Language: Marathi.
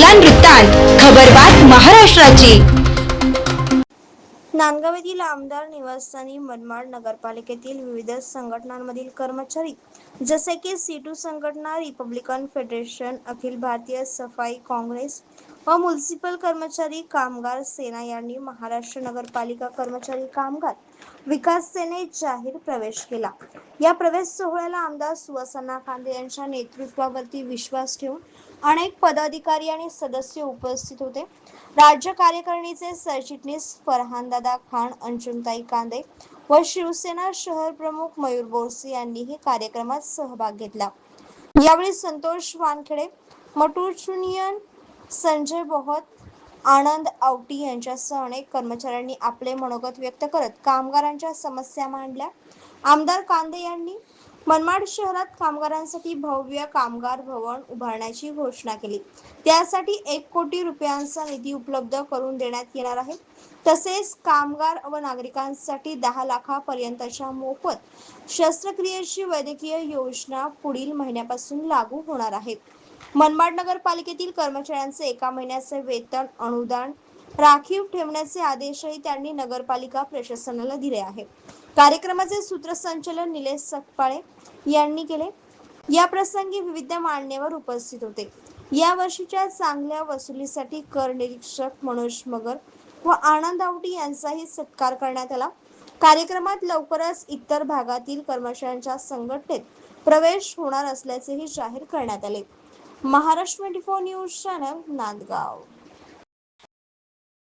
लागला वृत्तांत खबरबात महाराष्ट्राची. नांदगाव येथील आमदार निवासस्थानी मनमाड नगरपालिकेतील विविध संघटनांमधील कर्मचारी जसे की सीटू संघटना रिपब्लिकन फेडरेशन अखिल भारतीय सफाई काँग्रेस व म्युन्सिपल कर्मचारी कामगार सेना यांनी महाराष्ट्र नगरपालिका कर्मचारी कामगार विकास सेनेत जाहीर प्रवेश केला. या प्रवेश सोहळ्याला आमदार सुवासना कांदे यांच्या नेतृत्वावरती विश्वास ठेवून अनेक पदाधिकारी आणि सदस्य उपस्थित होते. राज्य कार्यकारिणीचे सरचिटणीस फरहानदादा खान अंजुमताई कांदे व शिवसेना शहर प्रमुख मयूर बोरसे यांनीही कार्यक्रमात सहभाग घेतला. यावेळी संतोष वानखेडे मटुचुनियन संजय बोहत आनंद आवटी यांच्यासह अनेक कर्मचाऱ्यांनी आपले मनोगत व्यक्त करत कामगारांच्या समस्या मांडल्या. आमदार कांदे यांनी मनमाड शहरात कामगारांसाठी भव्य कामगार भवन उभारण्याची घोषणा केली. त्यासाठी एक कोटी रुपयांचा निधी उपलब्ध करून देण्यात येणार आहे. तसेच कामगार व नागरिकांसाठी दहा लाखापर्यंतच्या मोफत शस्त्रक्रियेची वैद्यकीय योजना पुढील महिन्यापासून लागू होणार आहे. मनमाड नगरपालिकेतील कर्मचाऱ्यांचे एका महिन्याचे वेतन अनुदान राखीव ठेवण्याचे आदेशही त्यांनी नगरपालिका प्रशासनाला दिले आहे. कार्यक्रमाचे सूत्रसंचालन निलेश सकपाळे यांनी केले. या प्रसंगी विविध मान्यवर उपस्थित होते. या वर्षीच्या चांगल्या वसुलीसाठी कर निरीक्षक मनोज मगर व आनंद आवटी यांचाही सत्कार करण्यात आला. कार्यक्रमात लवकरच इतर भागातील कर्मचाऱ्यांच्या संघटनेत प्रवेश होणार असल्याचेही जाहीर करण्यात आले. Maharashtra twenty four news channel Nandgaon.